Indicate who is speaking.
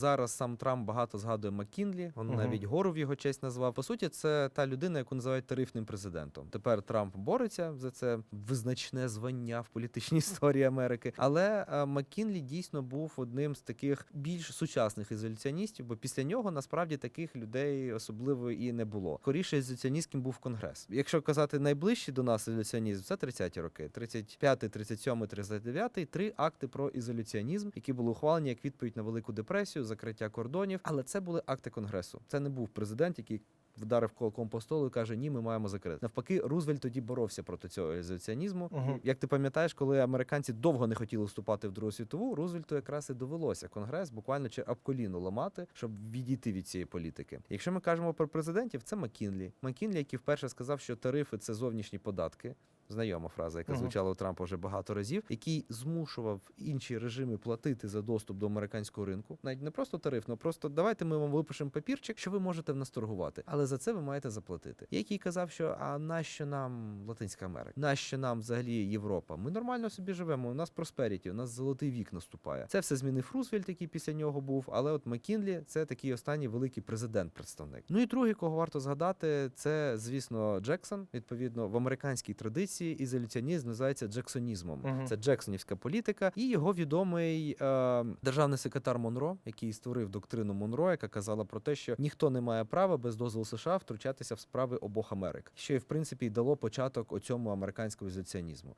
Speaker 1: Зараз сам Трамп багато згадує Маккінлі. Він
Speaker 2: Мгм.
Speaker 1: навіть гору в його честь назвав. По суті, це та людина, яку називають тарифним президентом. Тепер Трамп бореться за це визначне звання в політичній історії Америки. Але е, Маккінлі дійсно був одним з таких більш сучасних ізоляціоністів, бо після нього насправді таких людей особливо і не було. Скоріше ізоляціоністським був конгрес. Якщо казати найближчий до нас ізоляціонізм, це 30-ті роки, 35, 37, 39, три акти про ізоляціонізм, які були ухвалені як відповідь на велику депресію, закриття кордонів. Але це були акти конгресу. Це не був президент, який. Вдарив кулаком по столу і каже: Ні, ми маємо закрити. Навпаки, Рузвельт тоді боровся проти цього ізоляціонізму.
Speaker 2: Мгм.
Speaker 1: Як ти пам'ятаєш, коли американці довго не хотіли вступати в Другу світову, Рузвельту якраз і довелося конгрес буквально чи коліно ламати, щоб відійти від цієї політики. Якщо ми кажемо про президентів, це Маккінлі. Маккінлі, який вперше сказав, що тарифи це зовнішні податки. Знайома фраза, яка звучала у Трампа вже багато разів, який змушував інші режими платити за доступ до американського ринку. Навіть не просто тарифно, просто давайте ми вам випишемо папірчик, що ви можете в нас торгувати, але за це ви маєте заплатити. Який казав, що а нащо нам Латинська Америка? Нащо нам взагалі Європа? Ми нормально собі живемо. У нас просперіті, у нас золотий вік наступає. Це все змінив Рузвельт, який після нього був. Але от Маккінлі це такий останній великий президент-представник. Ну і другий, кого варто згадати, це звісно Джексон. Відповідно, в американській традиції ізоляціонізм називається джексонізмом.
Speaker 2: Угу.
Speaker 1: Це Джексонівська політика, і його відомий е, державний секретар Монро, який створив доктрину Монро, яка казала про те, що ніхто не має права без дозволу США втручатися в справи обох Америк, що і в принципі й дало початок оцьому американському ізоляціонізму.